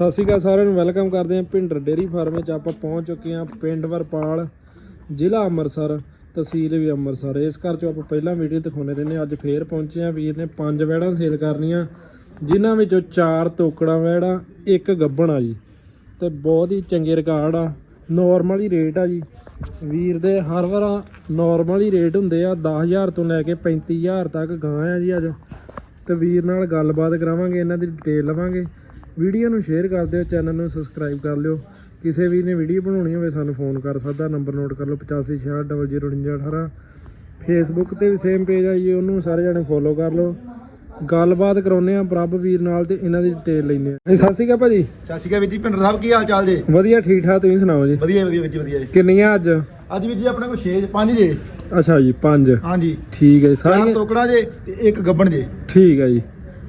ਸਤਿ ਸ਼੍ਰੀ ਅਕਾਲ ਸਾਰਿਆਂ ਨੂੰ, ਵੈਲਕਮ ਕਰਦੇ ਹਾਂ ਭਿੰਡਰ ਡੇਰੀ ਫਾਰਮ ਵਿੱਚ। ਆਪਾਂ ਪਹੁੰਚ ਚੁੱਕੇ ਹਾਂ ਪਿੰਡ ਵਰਪਾਲ, ਜ਼ਿਲ੍ਹਾ ਅੰਮ੍ਰਿਤਸਰ, ਤਹਿਸੀਲ ਵੀ ਅੰਮ੍ਰਿਤਸਰ। ਇਸ ਘਰ ਚੋਂ ਆਪਾਂ ਪਹਿਲਾਂ ਵੀਡੀਓ ਦਿਖਾਉਂਦੇ ਰਹਿੰਦੇ ਹਾਂ। ਅੱਜ ਫੇਰ ਪਹੁੰਚੇ ਹਾਂ। ਵੀਰ ਨੇ ਪੰਜ ਵੈੜਾਂ ਸੇਲ ਕਰਨੀਆਂ, ਜਿਨ੍ਹਾਂ ਵਿੱਚੋਂ ਚਾਰ ਤੋਕੜਾਂ ਵੈੜਾਂ ਇੱਕ ਗੱਬਣ ਆ ਜੀ। ਤੇ ਬਹੁਤ ਹੀ ਚੰਗੇ ਰਿਕਾਰਡ ਆ। ਨਾਰਮਲ ਹੀ ਰੇਟ ਆ ਜੀ। ਵੀਰ ਦੇ ਹਰ ਵਾਰ ਨਾਰਮਲ ਹੀ ਰੇਟ ਹੁੰਦੇ ਆ। 10000 ਤੋਂ ਲੈ ਕੇ 35000 ਤੱਕ ਗਾਂ ਆ ਜੀ ਅੱਜ। ਤੇ ਵੀਰ ਨਾਲ ਗੱਲਬਾਤ ਕਰਾਵਾਂਗੇ, ਇਹਨਾਂ ਦੀ ਡਿਟੇਲ ਲਵਾਂਗੇ। ਵੀਡੀਓ ਨੂੰ ਸ਼ੇਅਰ ਕਰ ਦਿਓ ਚੈਨਲ ਨੂੰ ਸਬਸਕ੍ਰਾਈਬ ਕਰ ਲਿਓ। ਕਿਸੇ ਵੀ ਨੇ ਵੀਡੀਓ ਬਣਾਉਣੀ ਹੋਵੇ ਸਾਨੂੰ ਫੋਨ ਕਰ ਸਕਦਾ ਨੰਬਰ ਨੋਟ ਕਰ ਲਓ 8560000918 ਫੇਸਬੁੱਕ ਤੇ ਵੀ ਸੇਮ ਪੇਜ ਆ ਜੀ ਉਹਨੂੰ ਸਾਰੇ ਜਣੇ ਫੋਲੋ ਕਰ ਲਓ। ਗੱਲਬਾਤ ਕਰਾਉਨੇ ਆ ਪ੍ਰਭ ਵੀਰ ਨਾਲ ਤੇ ਇਹਨਾਂ ਦੀ ਡਿਟੇਲ ਲੈਣੇ ਆ ਸਤਿ ਸ਼੍ਰੀ ਅਕਾਲ ਭਾਜੀ। ਸਤਿ ਸ਼੍ਰੀ ਅਕਾਲ ਵੀਰ ਜੀ ਭਿੰਡਰ ਸਾਹਿਬ ਕੀ ਹਾਲ ਚਾਲ ਜੀ? ਵਧੀਆ ਠੀਕ ਠਾਕ ਤੁਸੀਂ ਸੁਣਾਓ ਜੀ? ਵਧੀਆ ਵਧੀਆ ਵੀਰ ਜੀ ਵਧੀਆ ਜੀ। ਕਿੰਨੀਆਂ ਅੱਜ? ਅੱਜ ਵੀਰ ਜੀ ਆਪਣੇ ਕੋਲ 6 5 ਜੇ। ਅੱਛਾ ਜੀ ਪੰਜ। ਹਾਂਜੀ। ਠੀਕ ਹੈ ਜੀ, ਸਾਰੀਆਂ ਟੋਕੜਾ ਜੇ ਤੇ ਇੱਕ ਗੱਬਣ ਜੇ। ਠੀਕ ਹੈ ਜੀ।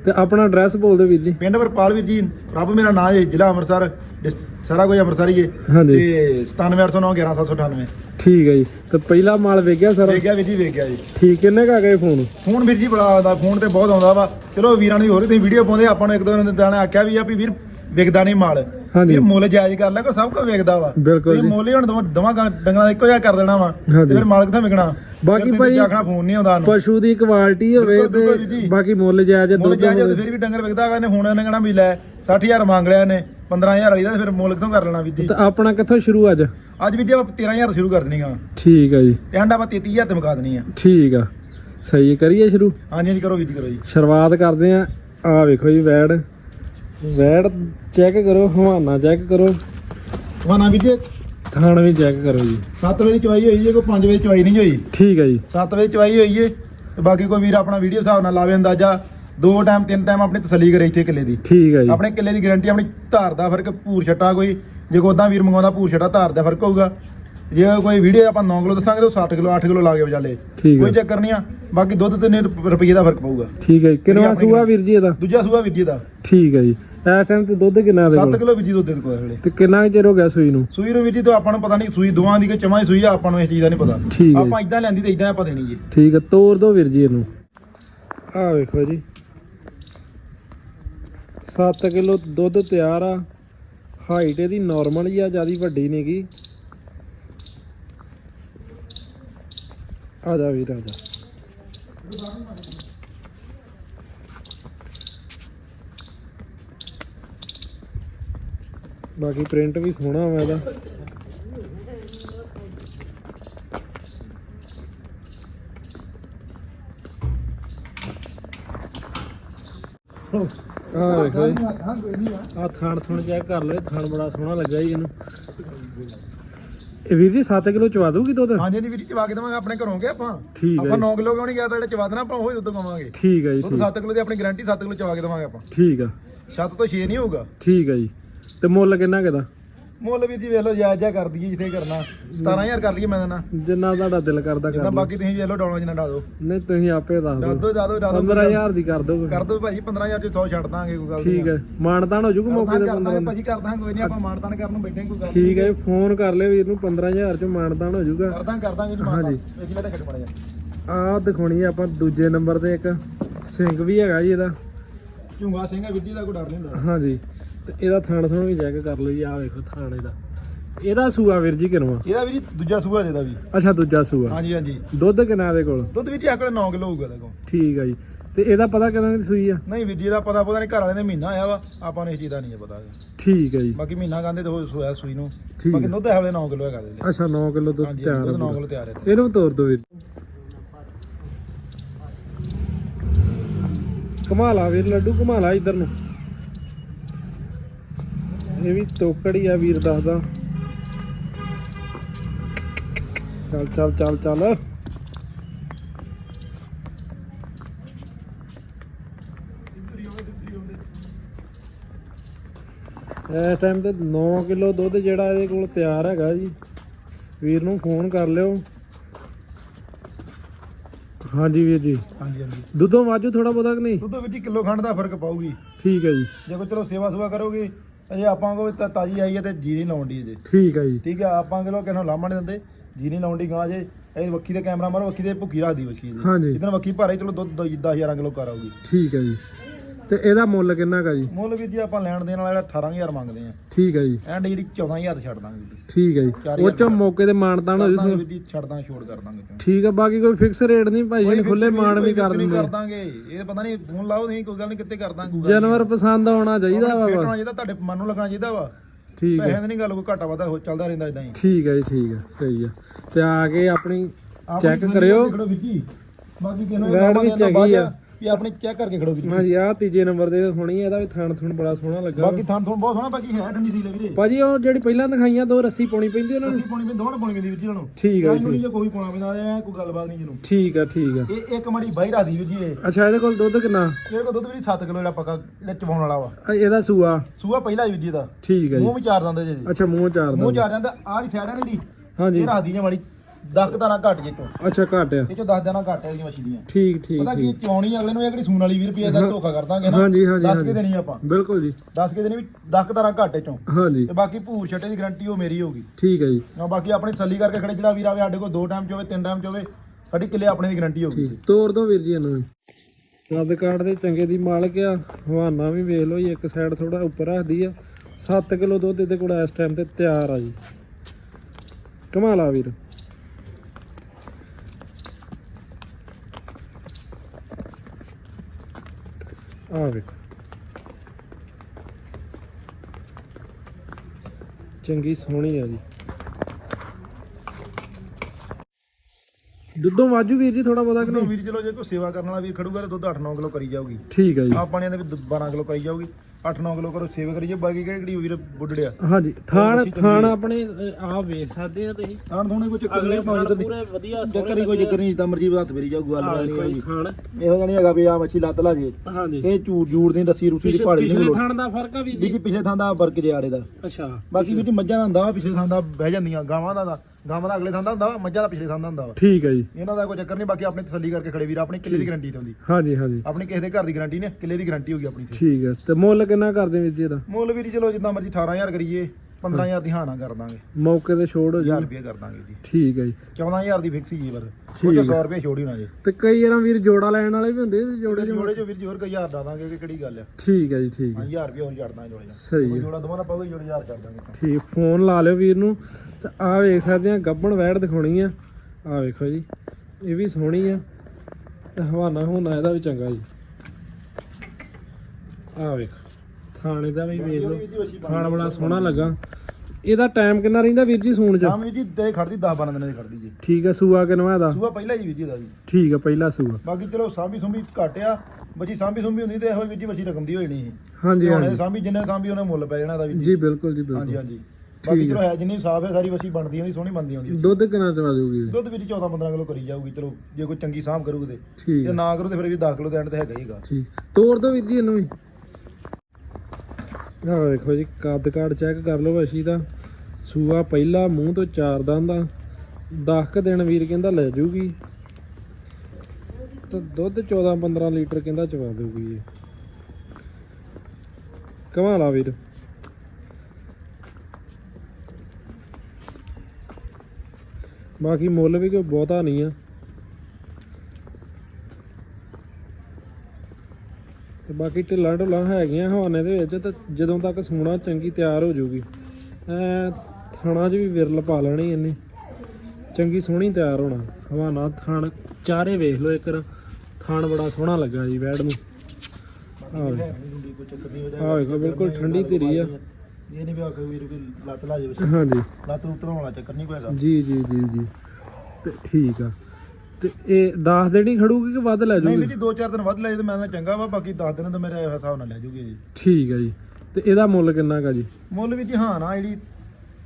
ਤੇ ਆਪਣਾ ਐਡਰੈਸ ਬੋਲ ਦਿਓ ਵੀਰ ਜੀ। ਪਿੰਡ ਵਰਪਾਲ ਵੀਰ ਜੀ ਰੱਬ ਮੇਰਾ ਨਾਂ ਜੇ ਜ਼ਿਲ੍ਹਾ ਅੰਮ੍ਰਿਤਸਰ ਡਿਸ- ਸਾਰਾ ਕੁਝ ਅੰਮ੍ਰਿਤਸਰ ਹੀ ਹੈ। ਹਾਂਜੀ। ਤੇ 97809 11798 ਠੀਕ ਹੈ ਜੀ। ਤੇ ਪਹਿਲਾ ਮਾਲ ਵੇਖਿਆ ਸਰ? ਵੇਖ ਗਿਆ ਵੀਰ ਜੀ ਵੇਖ ਗਿਆ ਜੀ। ਠੀਕ ਕਿੰਨੇ ਕਾ ਗਏ ਫੋਨ? ਫੋਨ ਵੀਰ ਜੀ ਬੜਾ ਆਉਂਦਾ ਫੋਨ ਤੇ ਬਹੁਤ ਆਉਂਦਾ ਵਾ। ਚਲੋ ਵੀਰਾਂ ਨੇ ਹੋਰ ਤੁਸੀਂ ਵੀਡੀਓ ਪਾਉਂਦੇ ਆਪਾਂ ਨੂੰ ਇੱਕ ਦੋ ਦਿਨ ਦਾਣੇ ਆਖਿਆ ਵੀ ਆ ਵੀ ਵੀਰ ਵਿਕਦਾ ਨਹੀਂ ਮਾਲ। ਹਾਂਜੀ। ਵੀਰ ਮੁੱਲ ਜਾਇਜ਼ ਕਰ ਲੈ ਕੋ ਸਭ ਕੁਝ ਵਿਕਦਾ ਵਾ। ਬਿਲਕੁਲ ਜੀ। ਮੁੱਲ ਹੀ ਹੁਣ ਦਵਾਂ- ਦਵਾਂ ਗਾਂ- ਡੰਗਰਾਂ ਦਾ ਇੱਕੋ ਜਿਹਾ ਕਰ ਦੇਣਾ ਵਾ ਤੇ ਹਾਂਜੀ। ਫਿਰ ਮਾਲ ਕਿੱਥੋਂ ਵਿਕਣਾ। ਬਾਕੀ ਫਿਰ ਭਾਈ ਆਖਣਾ ਫੋਨ ਨਹੀਂ ਆਉਂਦਾ ਨੂੰ ਪਸ਼ੂ ਦੀ ਕੁਆਲਿਟੀ ਹੋਵੇ ਬਿਲਕੁਲ, ਬਿਲਕੁਲ ਤੇ ਜੀ। ਬਾਕੀ ਮੁੱਲ ਜਾਇਜ਼ ਮੁੱਲ ਦੁੱਧ ਜਾਇਜ਼ ਹੋਵੇ। ਤੇ ਫਿਰ ਵੀ ਡੰਗਰ ਵਿਕਦਾ ਹੈਗਾ ਨੇ ਹੁਣ ਇਹਨੇ ਕਹਣਾ ਵੀ ਲੈ 60000 ਮੰਗ ਲਿਆ ਨੇ 15000 ਵਾਲੀ ਦਾ ਤੇ ਫਿਰ ਮੁੱਲ ਕਿੱਥੋਂ ਕਰ ਲੈਣਾ ਵੀਰ ਜੀ ਤੇ ਆਪਣਾ ਕਿੱਥੋਂ ਸ਼ੁਰੂ ਅੱਜ? ਅੱਜ ਵੀਰ ਜੀ ਆਪਾਂ 13000 ਤੋਂ ਸ਼ੁਰੂ ਕਰ ਦੇਣੀ ਗਾ ਠੀਕ ਹੈ ਜੀ। ਤੇ ਆਂਡਾ ਆਪਾਂ 33000 ਤੇ ਮੁਕਾ ਦੇਣੀ ਆ। ਠੀਕ ਆ। ਸਹੀ ਹੈ, ਕਰੀਏ ਸ਼ੁਰੂ? ਹਾਂਜੀ ਹਾਂਜੀ ਕਰੋ ਵੀਰ ਜੀ ਕਰੋ ਜੀ। ਸ਼ੁਰੂਆਤ ਕਰਦੇ ਆ। ਆ ਵੇਖੋ ਜੀ ਵੈੜ। ਵੈੜ ਚੈੱਕ ਕਰੋ ਹਵਾਨਾ ਚੈੱਕ ਕਰੋ। ਵਾਨਾ ਵੀਰ ਜੀ ਥਾਣ ਵੀ ਚੈੱਕ ਕਰੋ ਜੀ। 7 ਵਜੇ ਚਵਾਈ ਹੋਈ ਜੇ ਕੋਈ 5 ਵਜੇ ਚਵਾਈ ਨਹੀਂ ਹੋਈ? ਠੀਕ ਹੈ ਜੀ। 7 ਵਜੇ ਚਵਾਈ ਹੋਈ ਏ ਤੇ ਬਾਕੀ ਕੋਈ ਵੀਰ ਆਪਣਾ ਵੀਡੀਓ ਹਿਸਾਬ ਨਾਲ ਲਾਵੇ ਅੰਦਾਜ਼ਾ ਦੋ ਟਾਈਮ ਤਿੰਨ ਟਾਈਮ ਆਪਣੀ ਤਸੱਲੀ ਕਰੇ ਇੱਥੇ ਕਿੱਲੇ ਦੀ। ਠੀਕ ਹੈ ਜੀ। ਆਪਣੇ ਕਿੱਲੇ ਦੀ ਗਾਰੰਟੀ ਆਪਣੀ ਧਾਰ ਦਾ ਫ਼ਰਕ ਭੂਰ ਛੱਟਾ ਕੋਈ ਜੇ ਕੋਈ ਉਦਾਂ ਵੀਰ ਮੰਗਵਾਉਂਦਾ ਭੂਰ ਛੱਟਾ ਧਾਰ ਦਾ ਫ਼ਰਕ ਹੋਊਗਾ। ਜੇ ਕੋਈ ਵੀਡੀਓ ਆਪਾਂ 9 ਕਿਲੋ ਦੱਸਾਂਗੇ ਤਾਂ 60 ਕਿਲੋ 8 ਕਿਲੋ ਲਾ ਕੇ ਵਿਚਾਲੇ। ਕੋਈ ਚੱਕਰ ਨਹੀਂ ਆ ਬਾਕੀ ਦੁੱਧ ਤੇ ਰੁਪਈਏ ਦਾ ਫ਼ਰਕ ਪਊਗਾ। ਠੀਕ ਹੈ ਆਪਣੀ ਸੂਆ ਵੀਰ ਜੀ ਇਹਦਾ? ਦੂਜਾ ਸੂਆ ਵੀਰ ਜੀ ਦਾ ਠੀਕ ਹੈ ਜੀ। ਇਸ ਟਾਈਮ ਤੇ ਦੁੱਧ ਕਿੰਨਾ ਦੇ 7 ਕੋਲ? ਕਿਲੋ ਵੀਰ ਜੀ ਦੁੱਧ ਦੇ ਕੋਲ ਵੇਲੇ ਤੇ ਕਿੰਨਾ ਚਿਰ ਹੋ ਗਿਆ ਸੂਈ ਨੂੰ? ਸੂਈ ਨੂੰ ਵੀਰ ਜੀ ਤੋਂ ਆਪਾਂ ਨੂੰ ਪਤਾ ਨਹੀਂ ਸੂਈ ਦੋਵਾਂ ਦੀ ਕਿ ਚਵਾਂ ਹੀ ਸੂਈ ਆ ਆਪਾਂ ਨੂੰ ਇਸ ਚੀਜ਼ ਦਾ ਨਹੀਂ ਪਤਾ। ਠੀਕ ਹੈ। ਆਪਾਂ ਇਦਾਂ ਲੈਂਦੀ ਤੇ ਇਦਾਂ ਆਪਾਂ ਦੇਣੀ ਜੀ। ਠੀਕ ਹੈ ਤੋਰ ਦੋ ਵੀਰ ਜੀ ਇਹਨੂੰ। ਆਹ ਵੇਖੋ ਜੀ। 7 ਕਿਲੋ ਦੁੱਧ ਤਿਆਰ ਆ। ਹਾਈਟ ਇਹਦੀ ਨਾਰਮਲ ਹੀ ਆ ਜਿਆਦੀ ਵੱਡੀ ਨਹੀਂਗੀ ਆ ਜਾ ਵੀਰ ਆ ਜਾ। ਬਾਕੀ ਪ੍ਰਿੰਟ ਵੀ ਸੋਹਣਾ ਵਾ ਇਹਦਾ। ਆਹ ਵੇਖੋ ਜੀ। ਹਾਂ ਆ ਆ ਥਣ ਥਣ ਚੈੱਕ ਕਰ ਲਓ ਇਹ ਥਣ ਬੜਾ ਸੋਹਣਾ ਲੱਗਾ ਜੀ ਇਹਨੂੰ। ਇਹ ਵੀਰ ਜੀ 7 ਕਿਲੋ ਚਵਾ ਦੂਗੀ ਦੁੱਧ? ਹਾਂਜੀ ਜੀ ਵੀਰ ਜੀ ਚਵਾ ਕੇ ਦੇਵਾਂਗੇ ਆਪਣੇ ਘਰੋਂ ਕੇ ਆਪਾਂ? ਠੀਕ ਹੈ ਆਪਾਂ ਜੀ। 9 ਕਿਲੋ ਕਿਉਂ ਨਹੀਂ ਗਿਆ ਤਾਂ ਜਿਹੜਾ ਚਵਾ ਦੇਣਾ ਆਪਾਂ ਉਹੀ ਦੁੱਧ ਪਾਵਾਂਗੇ। ਠੀਕ ਹੈ ਜੀ ਦੁੱਧ ਠੀਕ। 7 ਕਿਲੋ ਦੀ ਆਪਣੀ ਗਾਰੰਟੀ 7 ਕਿਲੋ ਚਵਾ ਕੇ ਦੇਵਾਂਗੇ ਆਪਾਂ। ਠੀਕ ਆ। ਛੱਤ ਤੋਂ 6 ਨਹੀਂ ਹੋਊਗਾ। ਠੀਕ ਹੈ ਜੀ। ਤੇ ਮੁੱਲ ਕਿੰਨਾ ਕਿਦਾ ਮੁੱਲ ਵੀਰ ਜੀ ਵੇਖ ਲਓ ਜਾਇਜ਼ ਜਿਹਾ ਕਰ ਦਈਏ ਜਿੱਥੇ ਕਰਨਾ। 17000 ਕਰ ਲਈਏ ਮੈਂ ਦੇਣਾ ਜਿੰਨਾ ਤੁਹਾਡਾ ਦਿਲ ਕਰਦਾ ਕਰ ਲਓ। ਬਾਕੀ ਤੁਸੀਂ ਵੇਖ ਲਓ ਡਾਉਣਾ ਜਿੰਨਾ ਡਾ ਦਿਓ। ਨਹੀਂ ਤੁਸੀਂ ਆਪੇ ਦੱਸ ਡਾ ਦਿਓ ਦਿਓ ਦਿਓ। 15000 ਦੀ ਕਰ ਦਿਓ ਕਰ ਦਿਓ ਭਾਜੀ 15000 ਚ 100 ਛੱਡ ਦਾਂਗੇ ਕੋਈ ਗੱਲ ਠੀਕ ਹੈ। ਮਾਨਤਾਨ ਹੋ ਜੂਗਾ ਮੌਕੇ ਕਰ ਤੇ ਦਾਂਗੇ ਬੰਦਾ ਭਾਜੀ ਕਰ ਦਾਂਗੇ ਕੋਈ ਨਹੀਂ ਆਪਾਂ ਮਾਨਤਾਨ ਕਰਨ ਨੂੰ ਬੈਠੇ ਕੋਈ ਗੱਲ ਠੀਕ ਹੈ ਫੋਨ ਕਰ ਲਿਓ ਵੀਰ ਨੂੰ 15000 ਚ ਮਾਨਤਾਨ ਹੋ ਜੂਗਾ। ਕਰ ਦਾਂਗੇ ਕਰ ਦਾਂਗੇ ਜੀ ਹਾਂਜੀ। ਮਾਨਤਾਨ ਲੈ ਖੜ ਪੜਿਆ ਆਹ ਦਿਖਾਉਣੀ ਆ ਆਪਾਂ ਦੂਜੇ ਨੰਬਰ ਤੇ ਇੱਕ। ਸਿੰਘ ਵੀ ਹੈਗਾ ਜੀ ਇਹਦਾ। ਝੁੰਗਾ ਸਿੰਘ ਵੀਰ ਜੀ ਦਾ ਕੋਈ ਡਰ ਨਹੀਂ ਹੁੰਦਾ। ਹਾਂਜੀ। ਤੇ ਇਹਦਾ ਥਾਣ ਥਣ ਵੀ ਚੈੱਕ ਕਰ ਲਓ ਜੀ ਆਹ ਵੇਖੋ ਥਾਣ ਇਹਦਾ। ਇਹਦਾ ਸੂਆ ਵੀਰ ਜੀ ਕਿਨਵਾ ਇਹਦਾ ਜੀ ਦੂਜਾ ਸੂਆ ਜਿਹਦਾ ਵੀ। ਅੱਛਾ ਦੂਜਾ ਸੂਆ। ਹਾਂਜੀ ਹਾਂਜੀ। ਦੁੱਧ ਕਿੰਨਾ ਇਹਦੇ ਕੋਲ? ਦੁੱਧ ਵੀਰ ਜੀ ਆਕੜੇ 9 ਕਿਲੋ ਹੋਊਗਾ ਇਹਦੇ ਕੋਲ। ਠੀਕ ਆ ਜੀ। ਤੇ ਇਹਦਾ ਪਤਾ ਕਿਦਾਂ ਦੀ ਸੂਈ ਆ? ਨਹੀਂ ਵੀਰ ਜੀ ਦਾ ਪਤਾ ਪਤਾ ਨਹੀਂ ਘਰ ਵਾਲੇ ਨੇ ਮਹੀਨਾ ਆਇਆ ਵਾ। ਆਪਾਂ ਨੂੰ ਇਸ ਚੀਜ਼ ਦਾ ਨਹੀਂ ਪਤਾ ਠੀਕ ਹੈ ਜੀ। ਬਾਕੀ ਮਹੀਨਾ ਕਹਿੰਦੇ ਤੇ ਉਹ ਸੋਇਆ ਸੂਈ ਨੂੰ। ਠੀਕ। ਬਾਕੀ ਹੈ। ਦੁੱਧ ਹਲੇ 9 ਕਿਲੋ ਹੈਗਾ ਦੇ ਲਈ। ਅੱਛਾ 9 ਕਿਲੋ ਦੁੱਧ ਹਾਂਜੀ ਤਿਆਰ ਦੁੱਧ 9 ਆ ਕਿਲੋ ਤਿਆਰ ਹੈ ਤੇ। ਇਹਨੂੰ ਵੀ ਤੋਰ ਦੋ ਵੀਰ। ਕਮਾਲਾ ਵੀਰ ਲੱਡੂ ਕਮਾਲਾ ਇਧਰ ਨੂੰ। ਇਹ ਵੀ ਤੋਕੜੀ ਆ ਵੀਰ ਦੱਸਦਾ ਚੱਲ ਚੱਲ ਚੱਲ ਚੱਲ। ਇਸ ਟਾਈਮ ਤੇ 9 ਕਿਲੋ ਦੁੱਧ ਜਿਹੜਾ ਇਹਦੇ ਕੋਲ ਤਿਆਰ ਹੈਗਾ ਜੀ। ਵੀਰ ਨੂੰ ਫੋਨ ਕਰ ਲਿਓ। ਹਾਂਜੀ ਵੀਰ ਜੀ। ਹਾਂਜੀ ਹਾਂਜੀ। ਦੁੱਧੋਂ ਵਾਜੂ ਥੋੜਾ ਬਹੁਤਾ ਕਿ ਨਹੀਂ? ਦੁੱਧ ਜੀ ਕਿਲੋ ਖੰਡ ਦਾ ਫ਼ਰਕ ਪਾਊਗੀ। ਠੀਕ ਹੈ ਜੀ। ਜੇ ਕੋਈ ਚਲੋ ਸੇਵਾ ਸੁਵਾ ਕਰੋਗੇ। ਅਜੇ ਆਪਾਂ ਕੋ ਤਾਜੀ ਆਈ ਹੈ ਤੇ ਜੀ ਨਹੀਂ ਲਾਉਣ ਦੀ ਅਜੇ। ਠੀਕ ਹੈ ਜੀ। ਠੀਕ ਹੈ ਆਪਾਂ ਕਿਲੋ ਕਿਹਨੂੰ ਲਾਮਾ ਨਹੀਂ ਦਿੰਦੇ ਜੀ ਨਹੀਂ ਲਾਉਣ ਦੀ ਗਾਂ ਜੇ ਇਹ ਵੱਖੀ ਦੇ ਕੈਮਰਾ ਮਾਰੋ ਵੱਖੀ ਦੇ ਭੁੱਖੀ ਰੱਖਦੀ ਵੱਖੀ ਜੀ। ਹਾਂਜੀ। ਜਿੱਦਣ ਵੱਖੀ ਭਾਰੇ ਚਲੋ ਦੁੱਧ 10 11 ਕਿਲੋ ਕਰ ਆਊਗੀ। ਠੀਕ ਹੈ ਜੀ। ਤੇ ਇਹਦਾ ਮੁੱਲ ਕਿੰਨਾ ਕਾ ਜੀ? ਮੁੱਲ ਵੀਰ ਜੀ ਆਪਾਂ ਲੈਣ ਦੇਣ ਵਾਲਾ 18000 ਮੰਗਦੇ ਆ। ਠੀਕ ਹੈ ਜੀ। ਐਂਡ ਜਿਹੜੀ 14000 ਛੱਡ ਦਾਂਗੇ ਜੀ। ਠੀਕ ਹੈ ਜੀ। ਉਹ ਚੋਂ ਮੌਕੇ ਤੇ ਮਾਨਤਾਨ ਹੋ ਕਰ ਦਾਂਗੇ ਜੂ ਜੀ ਛੱਡ ਦਾਂਗੇ ਛੋੜ ਕਰ ਦਾਂਗੇ। ਠੀਕ ਹੈ ਬਾਕੀ ਕੋਈ ਫਿਕਸ ਰੇਟ ਨਹੀਂ ਭਾਈ ਜੀ ਖੁੱਲੇ ਮਾਨ ਵੀ ਕਰ ਦਿੰਦੇ। ਕਰ ਦਾਂਗੇ। ਇਹ ਪਤਾ ਨਹੀਂ ਫੋਨ ਲਾਓ ਨਹੀਂ ਕੋਈ ਗੱਲ ਨਹੀਂ ਕਿੱਥੇ ਕਰ ਦਾਂਗੇ ਜਾਨਵਰ ਪਸੰਦ ਆਉਣਾ ਚਾਹੀਦਾ ਵਾ ਫੇਟਣਾ ਚਾਹੀਦਾ ਤੁਹਾਡੇ ਮਨ ਨੂੰ ਲੱਗਣਾ ਚਾਹੀਦਾ ਵਾ। ਠੀਕ ਹੈ ਪੈਸੇ ਦੀ ਨਹੀਂ ਗੱਲ ਕੋਈ ਘਾਟਾ ਵਾਧਾ ਹੋ- ਚੱਲਦਾ ਰਹਿੰਦਾ ਇਦਾਂ ਹੀ। ਠੀਕ ਹੈ ਜੀ ਠੀਕ ਹੈ ਸਹੀ ਹੈ ਤੇ ਆ ਕੇ ਆਪਣੀ ਚੈੱਕ ਕਰਿਓ। ਬਾਕੀ ਕਿਸੇ ਨੂੰ ਇਹ ਵੈੜ ਕੰਮ ਵੀ ਦੇਣ ਤੋਂ ਚੰਗੀ ਬਾਅਦ। ਵੀ ਆਪਣੀ ਚੈੱਕ ਕਰਕੇ ਖੜੋ ਵੀਰ। ਹਾਂਜੀ ਆ ਤੀਜੇ ਨੰਬਰ ਦੇ ਹੋਣੀ ਇਹਦਾ ਵੀ ਥਣ ਥਣ ਬੜਾ ਸੋਹਣਾ ਲੱਗਾ। ਬਾਕੀ ਥਾਂ ਥੋਂ ਬਹੁਤ ਸੋਹਣਾ ਬਾਕੀ ਹੈ ਠੰਡੀ ਸੀ ਲੈ ਵੀਰੇ। ਭਾਜੀ ਉਹ ਜਿਹੜੀ ਪਹਿਲਾਂ ਦਿਖਾਈਆਂ ਦੋ ਰੱਸੀ ਪਾਉਣੀ ਪੈਂਦੀ ਉਹਨਾਂ ਨੂੰ? ਅਸੀਂ ਪਾਣੀ ਵੀ ਦੋਹਣ ਪਾਣੀ ਵੀ ਵੀਰ ਜੀ ਨੂੰ। ਠੀਕ ਹੈ ਇਹਨੂੰ ਜੀ ਕੋਈ ਪਾਉਣਾ ਪੈਂਦਾ ਐ ਕੋਈ ਗੱਲਬਾਤ ਨਹੀਂ ਜਿਹਨੂੰ। ਠੀਕ ਹੈ ਠੀਕ ਹੈ ਇਹ ਇੱਕ ਮੜੀ ਬਾਈ ਰਾਦੀ ਵੀਰ ਜੀ ਇਹ। ਅੱਛਾ ਇਹਦੇ ਕੋਲ ਦੁੱਧ ਕਿੰਨਾ? ਇਹਦੇ ਕੋਲ ਦੁੱਧ ਵੀ 7 ਕਿਲੋ ਜਿਹੜਾ ਪੱਕਾ ਜਿਹੜਾ ਚਵਾਉਣ ਵਾਲਾ ਵਾ। ਆ, ਇਹਦਾ ਸੂਆ? ਸੂਆ ਪਹਿਲਾ ਵੀਰ ਜੀ ਦਾ ਠੀਕ ਹੈ ਜੀ। ਮੂੰਹ ਵੀ ਚਾਰ ਦਿੰਦੇ ਜੀ ਅੱਛਾ ਮੂੰਹ ਚਾਰ ਮੂੰਹ ਦਾ ਚਾਰ ਜਾਂਦਾ ਆਹ ਦੀ ਸਾਈਡ ਆ ਜਿਹੜੀ ਹਾਂਜੀ। ਇਹ ਰਾਦੀ ਜਾਂ ਵਾਲੀ 10 ਦਾਣਾ ਘੱਟ ਜੇ ਚੋਂ। ਅੱਛਾ ਘੱਟ ਆ। ਇਹ ਚੋਂ 10 ਦਾਣਾ ਘੱਟ ਹੈ ਇਹਦੀਆਂ ਮੱਛੀ ਦੀਆਂ। ਠੀਕ ਠੀਕ ਪਤਾ ਕੀ ਚਵਾਉਣੀ ਅਗਲੇ ਨੂੰ ਇਹ ਕਿਹੜੀ ਸੂਣ ਵਾਲੀ 20 ਰੁਪਏ ਦਾ ਧੋਖਾ ਕਰ ਦਾਂਗੇ ਨਾ। ਹਾਂਜੀ ਹਾਂਜੀ ਦੱਸ ਕੇ ਹਾਂਜੀ। ਦੇਣੀ ਆਪਾਂ। ਬਿਲਕੁਲ ਜੀ। ਦੱਸ ਕੇ ਦੇਣੀ ਵੀ 10 ਦਾਣਾ ਘੱਟ ਚੋਂ। ਹਾਂਜੀ। ਤੇ ਬਾਕੀ ਭੂਰ ਛੱਟੇ ਦੀ ਗਾਰੰਟੀ ਉਹ ਮੇਰੀ ਹੋਗੀ ਠੀਕ ਹੈ ਜੀ। ਨਾ ਬਾਕੀ ਆਪਣੀ ਤਸੱਲੀ ਕਰਕੇ ਖੜੇ ਜਿਹੜਾ ਵੀਰ ਆਵੇ ਸਾਡੇ ਕੋਲ ਦੋ ਟਾਈਮ ਚ ਹੋਵੇ ਤਿੰਨ ਟਾਈਮ ਚ ਹੋਵੇ ਸਾਡੀ ਕਿੱਲੇ ਆਪਣੇ ਦੀ ਗਾਰੰਟੀ ਹੋਗੀ ਤੋੜ ਦੋ ਵੀਰ ਜੀ ਇਹਨੂੰ ਵੀ। ਰੱਦ ਕਾਰਡ ਦੇ ਚੰਗੇ ਦੀ ਮਾਲਕ ਆ। ਹਵਾਨਾ ਵੀ ਵੇਖ ਲਓ ਜੀ ਇੱਕ ਸਾਈਡ ਥੋੜਾ ਉੱਪਰ ਰੱਖਦੀ ਆ। 7 ਕਿਲੋ ਦੁੱਧ ਇਹਦੇ ਕੋਲ ਇਸ ਟਾਈਮ ਤੇ ਤਿਆਰ ਆ ਜੀ। ਕਮਾਲਾ ਵੀਰ। ਆ ਵੇਖੋ ਚੰਗੀ ਸੋਹਣੀ ਆ ਜੀ। ਦੁੱਧੋਂ ਵਾਜੂ ਵੀਰ ਜੀ ਥੋੜਾ ਬਹੁਤਾ ਕਿ ਨਹੀਂ ਵੀਰ ਚਲੋ ਜੇ ਕੋਈ ਸੇਵਾ ਕਰਨ ਵਾਲਾ ਵੀਰ ਖੜੂਗਾ ਤਾਂ ਦੁੱਧ 8-9 ਕਿਲੋ ਕਰੀ ਜਾਊਗੀ। ਠੀਕ ਹੈ ਜੀ। ਆਪਾਂ ਨੇ ਵੀ 12 ਕਿਲੋ ਕਰੀ ਜਾਊਗੀ। 8-9 ਕਿਲੋ ਕਰੋ ਸੇਵਾ ਕਰੀ ਜਾਓ ਬਾਕੀ ਕਿਹੜੀ ਕਿਹੜੀ ਵੀਰ ਬੁੱਢੜਿਆ? ਹਾਂਜੀ ਥਾਣ ਥਾਣ। ਆਪਣੇ ਆਹ ਵੇਖ ਸਕਦੇ ਆ ਤੁਸੀਂ। ਤਾਂ ਥੋੜੇ ਕੋਈ ਚੱਕਰ ਅਗਲੇ ਨਹੀਂ ਪਾਉਂਦੇ ਥਾਣ ਪੂਰੇ ਵਧੀਆ ਚੱਕਰ ਹੀ ਕੋਈ ਚੱਕਰ ਨਹੀਂ ਜਿੱਦਾਂ ਮਰਜ਼ੀ ਹੱਥ ਫੇਰੀ ਜਾਊ ਗੱਲ ਨਹੀਂ ਹੋਈ ਥਾਣ। ਇਹੋ ਜਿਹਾ ਨਹੀਂ ਹੈਗਾ ਵੀ ਆ ਮੱਛੀ ਲੱਤ ਲਾ ਜੇ। ਹਾਂਜੀ। ਇਹ ਝੂੜ ਜੂੜ ਦੀ ਰੱਸੀ ਰੂਸੀ ਦੀ ਪਹਾੜੀ ਨਹੀਂ ਪਿਛਲੇ ਲੋੜ ਥਾਣ ਦਾ ਫ਼ਰਕ ਆ ਵੀ ਵੀ ਜੀ। ਪਿਛਲੇ ਥਾਂ ਦਾ ਵਰਕ ਜੇ ਆੜੇ ਦਾ। ਅੱਛਾ। ਬਾਕੀ ਵੀ ਜੀ ਮੱਝਾਂ ਦਾ ਹੁੰਦਾ ਵਾ ਪਿਛਲੇ ਥਾਂ ਦਾ ਬਹਿ ਜਾਂਦੀਆਂ ਗਾਵਾਂ ਦਾ ਦਾ ਗਾਵਾਂ ਦਾ ਅਗਲੇ ਥਾਂ ਦਾ ਹੁੰਦਾ ਵਾ ਮੱਝਾਂ ਦਾ ਪਿਛਲੇ ਥਾਂ ਦਾ ਹੁੰਦਾ ਵਾ। ਠੀਕ ਹੈ ਜੀ। ਇਹਨਾਂ ਦਾ ਕੋਈ ਚੱਕਰ ਨਹੀਂ ਬਾਕੀ ਆਪਣੀ ਤਸੱਲੀ ਕਰਕੇ ਖੜੇ ਵੀਰ ਆਪਣੀ ਕਿੱਲੇ ਦੀ ਗਾਰੰਟੀ ਤੇ ਹੁੰਦੀ। ਹਾਂਜੀ ਹਾਂਜੀ। ਆਪਣੀ ਕਿਸੇ ਦੇ ਘਰ ਦੀ ਗਾਰੰਟੀ ਨੇ ਕਿੱਲੇ ਦੀ ਗਾਰੰਟੀ ਹੋਗੀ ਆਪਣੀ ਤੇ ਠੀਕ ਹੈ। ਤੇ ਮੁੱਲ ਕਿੰਨਾ ਕਰਦੇ ਵੀਰ ਜੀ ਇਹਦਾ? ਮੁੱਲ ਵੀਰ ਚਲੋ ਜਿੱਦਾਂ ਮਰਜ਼ੀ 18000 ਕਰੀਏ। 15000 ਦੀ ਹਾਨਾ ਕਰ ਦਾਂਗੇ। ਮੌਕੇ ਤੇ ਛੋੜ ਹੋ 1000 ਜੀ ਰੁਪਏ ਕਰ ਦਾਂਗੇ ਜੀ। ਠੀਕ ਹੈ ਜੀ। 14000 ਦੀ ਫਿਕਸ ਹੀ ਪਰ। ਉਹ ਠੀਕ ਚ ਹੈ। 100 ਰੁਪਏ ਛੋੜ ਹੀ ਨਾ ਜੇ। ਤੇ ਕਈ ਵਾਰਾਂ ਵੀਰ ਜੋੜਾ ਲੈਣ ਵਾਲੇ ਵੀ ਹੁੰਦੇ ਤੇ ਜੋੜੇ ਜੋੜੇ। ਚ ਜੋੜੇ ਚ ਵੀਰ ਜੀ ਹੋਰ ਕੋਈ 1000 ਦਾ ਦਾਂਗੇ ਕਿ ਕਿਹੜੀ ਗੱਲ ਆ। ਠੀਕ ਹੈ ਜੀ ਠੀਕ ਹੈ। 1000 ਰੁਪਏ ਹੋਰ ਛੱਡ ਦਾਂਗੇ ਜੋੜੇ ਦਾ। ਸਹੀ ਕੋਈ ਹੈ। ਜੋੜਾ ਦਵਾਂ ਨਾ ਪਾਵੇ ਜੋੜੇ 1000 ਕਰ ਦਾਂਗੇ ਠੀਕ ਫੋਨ ਲਾ ਲਿਓ ਵੀਰ ਨੂੰ। ਤੇ ਆ ਵੇਖ ਸਕਦੇ ਆ ਗੱਬਣ ਵੈੜ ਦਿਖਾਉਣੀ ਆ। ਆ ਵੇਖੋ ਜੀ ਇਹ ਵੀ ਸੋਹਣੀ ਆ। ਤੇ ਹਵਾਨਾ ਹੋਣਾ ਇਹਦਾ ਵੀ ਚੰਗਾ ਜੀ। ਆ ਵੇਖ। ਥਾਣੇ ਦਾ ਵੀ ਵੇਖ ਲਓ। ਖਾਣ ਬੜਾ ਸੋਹਣਾ ਲੱਗਾ। ਇਹਦਾ ਟਾਈਮ ਕਿੰਨਾ ਰਹਿੰਦਾ ਵੀਰ ਜੀ ਸੂਣ ਚ? ਨਾਮ ਵੀਰ ਜੀ ਤੇ ਖੜਦੀ 10 12 ਦਿਨਾਂ ਦੀ ਖੜਦੀ ਜੀ। ਠੀਕ ਆ ਸੂਆ ਕਿਨਵਾ ਦਾ ਸੂਆ ਪਹਿਲਾਂ ਹੀ ਵੀਰ ਜੀ ਦਾ ਜੀ। ਠੀਕ ਆ ਪਹਿਲਾ ਸੂਆ। ਬਾਕੀ ਚਲੋ ਸਾਂਭੀ ਸੁੰਭੀ ਘੱਟ ਆ ਬੱਚੀ ਸਾਂਭੀ ਸੁੰਭੀ ਹੁੰਦੀ ਤੇ ਇਹੋ ਵੀਰ ਜੀ ਬੱਚੀ ਰਕਮ ਦੀ ਹੋਈ ਨਹੀਂ। ਹਾਂਜੀ ਹਾਂਜੀ। ਸਾਂਭੀ ਜਿੰਨੇ ਸਾਂਭੀ ਉਹਨੇ ਮੁੱਲ ਪੈ ਜਾਣਾ ਦਾ ਵੀਰ ਜੀ ਜੀ ਬਿਲਕੁਲ ਜੀ ਹਾਂਜੀ ਬਿਲਕੁਲ। ਹਾਂਜੀ ਬਾਕੀ ਠੀਕ ਚਲੋ ਹੈ ਜਿੰਨੀ ਸਾਫ਼ ਹੈ ਸਾਰੀ ਬੱਚੀ ਬਣਦੀ ਹੁੰਦੀ ਸੋਹਣੀ ਬਣਦੀ ਹੁੰਦੀ ਦੁੱਧ ਕਿੰਨਾ ਚਵਾ ਜੂਗੀ ਦੁੱਧ ਵੀਰ 14 15 ਕਿਲੋ ਕਰੀ ਜਾਊਗੀ ਚਲੋ ਜੇ ਕੋਈ ਚੰਗੀ ਸਾਂਭ ਕਰੂਗੇ ਤੇ। ਜੇ ਨਾ ਕਰੂ ਤੇ ਫਿਰ ਵੀ 10 ਕਿਲੋ ਦੇ ਐਂਡ ਤੇ ਹੈਗਾ ਹੀਗਾ। ਠੀਕ। ਤੋੜ ਦੋ ਵੀਰ ਜੀ ਇਹਨੂੰ ਵੀ। ਆਹ ਵੇਖੋ ਜੀ, ਕੱਦ ਕਾੜ ਚੈੱਕ ਕਰ ਲਓ ਵਸ਼ੀ ਦਾ। ਸੂਆ ਪਹਿਲਾ ਮੂੰਹ ਤੋਂ ਚਾਰ ਦੰਦ ਆ। 10 ਕ ਦਿਨ ਵੀਰ ਕਹਿੰਦਾ ਲੈ ਜੂਗੀ। ਤੇ ਦੁੱਧ 14 15 ਲੀਟਰ ਕਹਿੰਦਾ ਚਵਾ ਦੂਗੀ ਇਹ। ਕਮਾਲਾ ਵੀਰ। ਬਾਕੀ ਮੁੱਲ ਵੀ ਕੋਈ ਬਹੁਤਾ ਨਹੀਂ ਆ। ਤੇ ਬਾਕੀ ਢਿੱਲਾਂ ਢੁੱਲਾਂ ਹੈਗੀਆਂ ਹਵਾਨੇ ਦੇ ਵਿੱਚ ਤੇ ਜਦੋਂ ਤੱਕ ਸੂਣਾ ਚੰਗੀ ਤਿਆਰ ਹੋ ਜਾਊਗੀ। ਐ ਥਾਣਾ 'ਚ ਵੀ ਵਿਰਲ ਪਾ ਲੈਣੀ ਇਹਨੇ ਚੰਗੀ ਸੋਹਣੀ ਤਿਆਰ ਹੋਣਾ। ਹਵਾਨਾ ਥਣ ਚਾਰੇ ਵੇਖ ਲਓ ਇੱਕ। ਥਣ ਬੜਾ ਸੋਹਣਾ ਲੱਗਾ ਜੀ ਵੈੜ ਨੂੰ। ਹੋ ਬਿਲਕੁਲ ਠੰਡੀ ਧੀਰੀ ਆ। ਇਹ ਨਹੀਂ ਵੀ ਆਖੇ ਵੀਰ ਕੋਈ ਲੱਤ ਲਾ ਜਾਵੇ। ਹਾਂਜੀ। ਲੱਤ ਉਤਰੋਂ ਚੱਕਰ ਨਹੀਂ ਕੋਈ ਹੈਗਾ। ਜੀ ਜੀ ਜੀ ਜੀ। ਤੇ ਠੀਕ ਆ। ਤੇ ਇਹ 10 ਦਿਨ ਹੀ ਖੜੂਗੀ ਕਿ ਵੱਧ ਲੈ ਨਹੀਂ ਵੀਰ ਜੂਗੀ ਜੀ 2-4 ਦਿਨ ਵੱਧ ਲੈ ਜੇ ਤਾਂ ਮੈਂ ਨਾ ਚੰਗਾ ਵਾ ਬਾਕੀ 10 ਦਿਨ ਤਾਂ ਮੇਰੇ ਹਿਸਾਬ ਨਾਲ ਲੈ ਜੂਗੀ ਜੀ। ਠੀਕ ਆ ਜੀ। ਤੇ ਇਹਦਾ ਮੁੱਲ ਕਿੰਨਾ ਕਾ ਜੀ? ਮੁੱਲ ਵੀ ਜੀ ਹਾਂ ਨਾ ਜਿਹੜੀ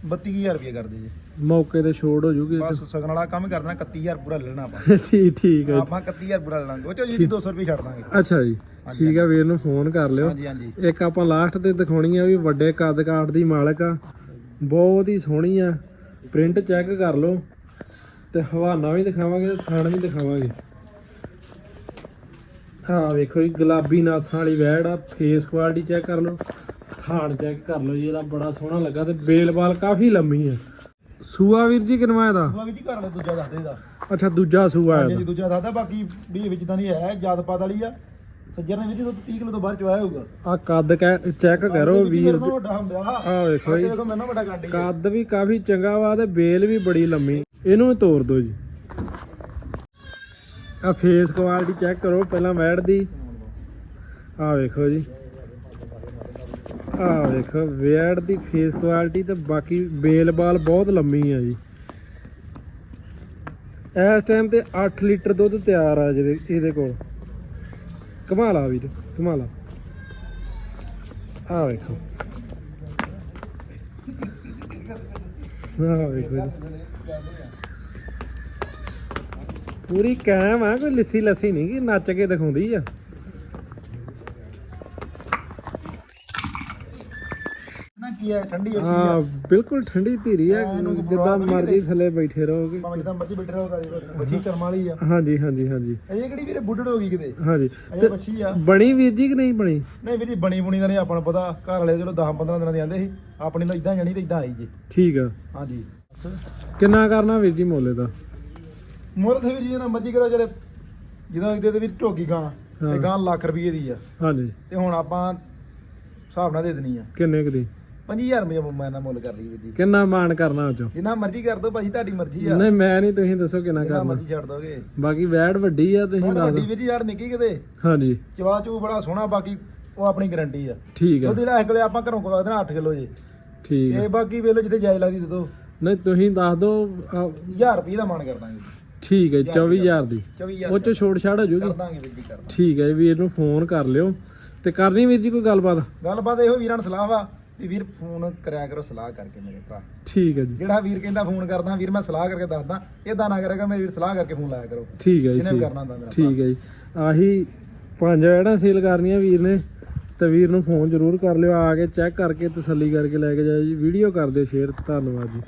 32000 ਰੁਪਏ ਕਰਦੇ ਜੀ। ਮੌਕੇ ਤੇ ਛੋੜ ਹੋ ਜੂਗੀ ਬਸ ਸਗਨ ਵਾਲਾ ਕੰਮ ਕਰਨਾ 31000 ਪੂਰਾ ਲੈ ਲੈਣਾ ਆਪਾਂ। ਠੀਕ ਠੀਕ ਆ ਆਪਾਂ 31000 ਪੂਰਾ ਲੈ ਲਾਂਗੇ। ਉਹ ਚੋ ਜੀ 200 ਰੁਪਏ ਛੱਡ ਦਾਂਗੇ। ਅੱਛਾ ਜੀ। ਠੀਕ ਆ ਵੀਰ ਨੂੰ ਫੋਨ ਕਰ ਲਿਓ। ਹਾਂਜੀ ਹਾਂਜੀ। ਇੱਕ ਆਪਾਂ ਲਾਸਟ ਤੇ ਦਿਖਾਉਣੀ ਆ ਵੀ ਵੱਡੇ ਕੱਦ ਕਾਠ ਦੀ ਮਾਲਕ ਆ। ਬਹੁਤ ਹੀ ਸੋਹਣੀ ਆ। ਪ੍ਰਿੰਟ ਚੈੱਕ ਕਰ ਲਓ। ਤੇ ਹਵਾਨਾ ਵੀ ਦਿਖਾਵਾਂਗੇ ਤੇ ਥਾਣ ਵੀ ਦਿਖਾਵਾਂਗੇ। ਹਾਂ ਵੇਖੋ ਜੀ ਗੁਲਾਬੀ ਨਾਸਾਂ ਵਾਲੀ ਵੈੜ ਆ ਫੇਸ ਕੁਆਲਿਟੀ ਚੈੱਕ ਕਰ ਲਓ ਥਾਣ ਚੈੱਕ ਕਰ ਲਓ ਜੀ ਇਹਦਾ ਬੜਾ ਸੋਹਣਾ ਲੱਗਾ ਤੇ ਬੇਲ-ਬਾਲ ਕਾਫੀ ਲੰਮੀ ਆ। ਸੂਆ ਵੀਰ ਜੀ ਕਿਨਵਾ ਇਹਦਾ? ਦੂਆ ਵੀ ਜੀ ਘਰ ਵਾਲੇ ਦੂਜਾ ਦੱਸਦੇ ਦਾ ਅੱਛਾ ਦੂਜਾ ਸੂਆ ਹਾਂਜੀ ਜੀ ਇਹਦਾ ਦੂਜਾ ਦੱਸਦਾ ਬਾਕੀ ਵੀ ਵਿੱਚ ਤਾਂ ਨਹੀਂ ਹੈ ਜਾਤ ਪਾਤ ਵਾਲੀ ਆ। ਸੱਜਰ ਨੇ ਵੀ ਜਦੋਂ 30 ਕਿਲੋ ਤੋਂ ਬਾਹਰ ਚੁਆਇਆ ਹੋਊਗਾ। ਆ ਕੱਦ ਚੈੱਕ ਕਰੋ ਵੀਰ ਨਾਲੋਂ ਵੱਡਾ ਹੁੰਦਾ। ਆ ਵੇਖੋ ਜੀ। ਦੇਖੋ ਮੈਨੂੰ ਵੱਡਾ ਕਾਂਡੀ ਕੱਦ ਵੀ ਕਾਫੀ ਚੰਗਾ ਵਾ ਤੇ ਬੇਲ ਵੀ ਬੜੀ ਲੰਮੀ। ਇਹਨੂੰ ਵੀ ਤੋੜ ਦਿਓ ਜੀ। ਆ ਫੇਸ ਕੁਆਲਿਟੀ ਚੈੱਕ ਕਰੋ ਪਹਿਲਾਂ ਵੈੜ ਦੀ। ਆ ਵੇਖੋ ਜੀ। ਆ ਵੇਖੋ ਵੈੜ ਦੀ ਫੇਸ ਕੁਆਲਿਟੀ ਤੇ ਬਾਕੀ ਬੇਲ ਬਾਲ ਬਹੁਤ ਲੰਮੀ ਆ ਜੀ। ਇਸ ਟਾਈਮ ਤੇ 8 ਲੀਟਰ ਦੁੱਧ ਤਿਆਰ ਆ ਜਿਹਦੇ ਇਹਦੇ ਕੋਲ। ਕਮਾਲਾ ਵੀਰ ਕਮਾਲਾ ਆ ਵੇਖੋ ਆ ਵੇਖੋ ਜੀ ਪੂਰੀ ਕਾਇਮ ਆ ਕੋਈ ਲਿੱਸੀ ਲੱਸੀ ਨਹੀਂ ਕਿ ਨੱਚ ਕੇ ਦਿਖਾਉਂਦੀ ਆ ਕੀ ਹੈ? ਠੰਡੀ ਹੋਈ ਹਾਂ ਬਿਲਕੁਲ ਠੰਡੀ ਧੀਰੀ ਕੋਈ ਜਿੱਦਾਂ ਮਰਜ਼ੀ ਥੱਲੇ ਬੈਠੇ ਰਹੋਗੇ। ਭਾਵੇਂ ਜਿੱਦਾਂ ਮਰਜ਼ੀ ਬੈਠੇ ਰਹੋ ਗਾੜੀ ਬੱਚੀ ਕਰਮ ਵਾਲੀ ਆ। ਹਾਂਜੀ ਹਾਂਜੀ ਹਾਂਜੀ। ਅਜੇ ਕਿਹੜੀ ਵੀਰੇ ਬੁੱਢੜ ਹੋ ਗਈ ਕਿਤੇ? ਹਾਂਜੀ। ਅਜੇ ਤੇ ਬੱਚੀ ਆ। ਬਣੀ ਵੀਰ ਜੀ ਕਿ ਨਹੀਂ ਬਣੀ? ਨਹੀਂ ਵੀਰੇ ਬਣੀ ਬੁਣੀ ਦਾ ਨਹੀਂ ਆਪਾਂ ਨੂੰ ਪਤਾ। ਘਰ ਵਾਲੇ ਚਲੋ 10 15 ਦਿਨਾਂ ਦੇ ਆਂਦੇ ਸੀ ਆਪਣੀ ਤਾਂ ਇਦਾਂ ਜਾਣੀ ਤੇ ਇਦਾਂ ਆਈ ਜੀ। ਠੀਕ ਆ। ਹਾਂਜੀ। ਕਿੰਨਾ ਕਰਨਾ ਵੀਰ ਜੀ ਮੋਲੇ ਦਾ ਮੁੱਲ ਤੇ ਵੀਰ ਜੀ ਨਾ ਮਰਜ਼ੀ ਕਰੋ ਜਿਹੜੇ ਜਦੋਂ ਕਿਤੇ ਤੇ ਵੀਰ ਢੋਗੀ ਗਾਂ ਹਾਂ। ਤੇ ਗਾਂ ਲੱਖ ਰੁਪਏ ਦੀ ਆ। ਹਾਂਜੀ। ਤੇ ਹੁਣ ਆਪਾਂ ਹਿਸਾਬ ਨਾਲ ਦੇ ਦੇਣੀ ਆ। ਕਿੰਨੇ ਕੁ ਦੀ? 5000 ਰੁਪਏ ਮੈਂ ਨਾ ਮੁੱਲ ਕਰ ਲਈ ਵੀਰ ਜੀ ਕਿੰਨਾ ਮਾਨ ਕਰਨਾ ਉਹ ਚੋਂ? ਜਿੰਨਾ ਮਰਜ਼ੀ ਕਰ ਦੋ ਭਾਜੀ ਤੁਹਾਡੀ ਮਰਜ਼ੀ ਆ। ਨਹੀਂ ਮੈਂ ਨਹੀਂ ਤੁਸੀਂ ਦੱਸੋ ਕਿੰਨਾ ਜਿੰਨਾ ਕਰਨਾ। ਮਰਜ਼ੀ ਛੱਡ ਦੋਗੇ। ਬਾਕੀ ਵੈੜ ਵੱਡੀ ਆ ਤੁਸੀਂ ਹੁਣ ਦੱਸ ਵੱਡੀ ਦਿਓ। ਵੀਰ ਜੀ ਯਾਰ ਨਿੱਕੀ ਕਿਤੇ। ਹਾਂਜੀ। ਚਵਾ ਚੂ ਬੜਾ ਸੋਹਣਾ ਬਾਕੀ ਉਹ ਆਪਣੀ ਗਾਰੰਟੀ ਆ। ਠੀਕ ਆ। ਉਹਦੇ ਜਿਹੜਾ ਇੱਕ ਆਪਾਂ ਘਰੋਂ ਕਵਾ ਦੇਣਾ 8 ਕਿਲੋ ਜੇ। ਠੀਕ ਆ। ਤੇ ਬਾਕੀ ਵੇਲੋ ਜਿੱਥੇ ਜਾਇਜ਼ ਲੱਗਦੀ ਦੇ ਦੋ। ਨਹੀਂ ਤੁਸੀਂ ਦੱਸ ਦਿਓ ਆ, 1000 ਰੁਪਏ ਦਾ ਮਾਨ ਕਰ ਦਾਂਗੇ। ਠੀਕ ਹੈ 24000 ਦੀ। 24000 ਉਹ ਚ ਛੋੜ ਛਾੜ ਹੋ ਕਰ ਜੂਗੀ ਦਾਂਗੇ ਵੀਰ ਜੀ ਕਰ ਦਾਂਗੇ। ਠੀਕ ਹੈ ਵੀਰ ਨੂੰ ਫੋਨ ਕਰ ਲਿਓ। ਤੇ ਕਰਨੀ ਵੀਰ ਜੀ ਕੋਈ ਗੱਲਬਾਤ? ਗੱਲਬਾਤ ਇਹੋ ਵੀਰਾਂ ਨੂੰ ਸਲਾਹ ਵਾ। ਵੀ ਵੀਰ ਫੋਨ ਕਰਿਆ ਕਰੋ ਸਲਾਹ ਕਰਕੇ ਮੇਰੇ ਭਰਾ। ਠੀਕ ਹੈ ਜੀ। ਜਿਹੜਾ ਵੀਰ ਕਹਿੰਦਾ ਫੋਨ ਕਰਦਾ ਵੀਰ ਮੈਂ ਸਲਾਹ ਕਰਕੇ ਦੱਸਦਾ। ਇਦਾਂ ਨਾ ਕਰੇਗਾ ਮੇਰੇ ਵੀਰ ਸਲਾਹ ਕਰਕੇ ਫੋਨ ਲਾਇਆ ਕਰੋ। ਠੀਕ ਹੈ ਜੀ ਜਿਹਨੇ ਵੀ ਠੀਕ। ਕਰਨਾ ਹੁੰਦਾ ਮੇਰਾ ਠੀਕ ਹੈ ਜੀ। ਆਹੀ ਪੰਜ ਜਿਹੜਾ ਸੇਲ ਕਰਨੀਆਂ ਵੀਰ ਨੇ ਤੇ ਵੀਰ ਨੂੰ ਫੋਨ ਜ਼ਰੂਰ ਕਰ ਲਿਓ ਆ ਕੇ ਚੈੱਕ ਕਰਕੇ ਤਸੱਲੀ ਕਰਕੇ ਲੈ ਕੇ ਜਾਇਓ ਜੀ। ਵੀਡੀਓ ਕਰ ਦਿਓ ਸ਼ੇਅਰ। ਧੰਨਵਾਦ ਜੀ।